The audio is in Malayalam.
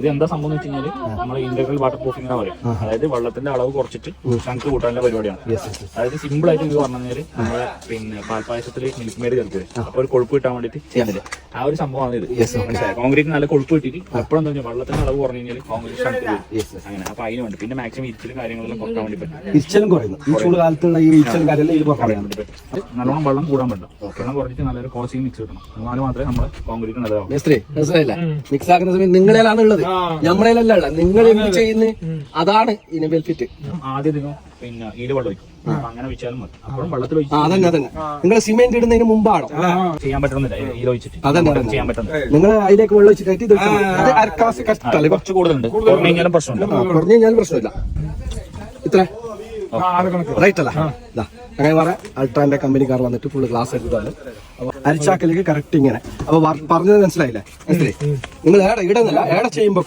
ഇത് എന്താ സംഭവം എന്ന് വെച്ച് കഴിഞ്ഞാൽ നമ്മൾ ഇന്റഗ്രൽ വാട്ടർ പ്രൂഫിംഗ് എന്ന് പറയും അതായത് വെള്ളത്തിന്റെ അളവ് കുറച്ചിട്ട് ശങ്ക് കൂട്ടാനുള്ള പരിപാടിയാണ്. അതായത് സിമ്പിൾ ആയിട്ട് ഇത് പറഞ്ഞു കഴിഞ്ഞാൽ നമ്മളെ പിന്നെ പാൽപ്പായസത്തിൽ മിൽക്ക് മേഡ് ചേർത്തത് അപ്പൊ ഒരു കൊഴുപ്പ് കിട്ടാൻ വേണ്ടിട്ട് ചെയ്യാനില്ല ആ ഒരു സംഭവമാണ് ഇത്. മനസ്സിലായി? കോൺക്രീറ്റ് നല്ല കൊഴുപ്പ് കിട്ടിയിട്ട് എപ്പോഴും എന്താ വെച്ചാൽ വെള്ളത്തിന്റെ അളവ് കുറഞ്ഞു കഴിഞ്ഞാൽ കോൺക്രീറ്റ് ശങ്ക് വരും അങ്ങനെ. അപ്പൊ അതിന് വേണ്ടി. പിന്നെ മാക്സിമം ഇരിച്ചിലും കാര്യങ്ങളെല്ലാം കുറയ്ക്കാൻ വേണ്ടി പറ്റും. ഇരിച്ചലും കുറയുന്നു. ഈ ചൂട് കാലത്തുള്ള ഈ ഇരിച്ചലും കാര്യമെല്ലാം ഇത് കുറയാൻ വേണ്ടി പറ്റും. നല്ലോണം വെള്ളം കൂടാൻ പറ്റില്ല വെള്ളം കുറച്ചിട്ട് നല്ലൊരു കോസിംഗ് മിക്സ് കിട്ടണം. എന്നാൽ മാത്രമേ നമ്മളെ കോൺക്രീറ്റ് നല്ലതാവും. മിക്സ് ആക്കുന്ന സമയം നിങ്ങളേലാണ് ഉള്ളത് നമ്മളേലല്ല ഉള്ളത് നിങ്ങൾ എന്ത് ചെയ്യുന്നു? അതാണ് ഇതിന് ബെനിഫിറ്റ് ആദ്യം പിന്നെ ഈട് വെള്ളം ഒഴിക്കും അപ്പൊ അങ്ങനെ വെച്ചാലും മതി. അപ്പോഴും വെള്ളത്തിൽ ആ ഒഴിച്ച് അതന്നെ. അതന്നെ നിങ്ങൾ സിമെന്റ് ഇടുന്നതിന് മുമ്പാണോ? ചെയ്യാൻ പറ്റുന്നില്ല. ഈട് ഒഴിച്ചിട്ട്. അതന്നെ, ചെയ്യാൻ പറ്റുന്നത് നിങ്ങൾ അതിലേക്ക് വെള്ളം വെച്ചിട്ട് ഇത് അരക്കാസ് കുറച്ച് കൂടുതലുണ്ട്. കുറഞ്ഞു കഴിഞ്ഞാലും പ്രശ്നമില്ല. ഇത്ര. റൈറ്റ് അല്ല? അൾട്രാന്റെ കമ്പനിക്കാർ വന്നിട്ട് ഫുള്ള് ഗ്ലാസ് എടുത്തതാണ് അപ്പൊ അരിച്ചാക്കലേക്ക് കറക്റ്റ് ഇങ്ങനെ. അപ്പൊ പറഞ്ഞത് മനസ്സിലായില്ലേ? മനസ്സിലായി? നിങ്ങൾ ഏടെ ഇടുന്നില്ല ഏടെ ചെയ്യുമ്പോ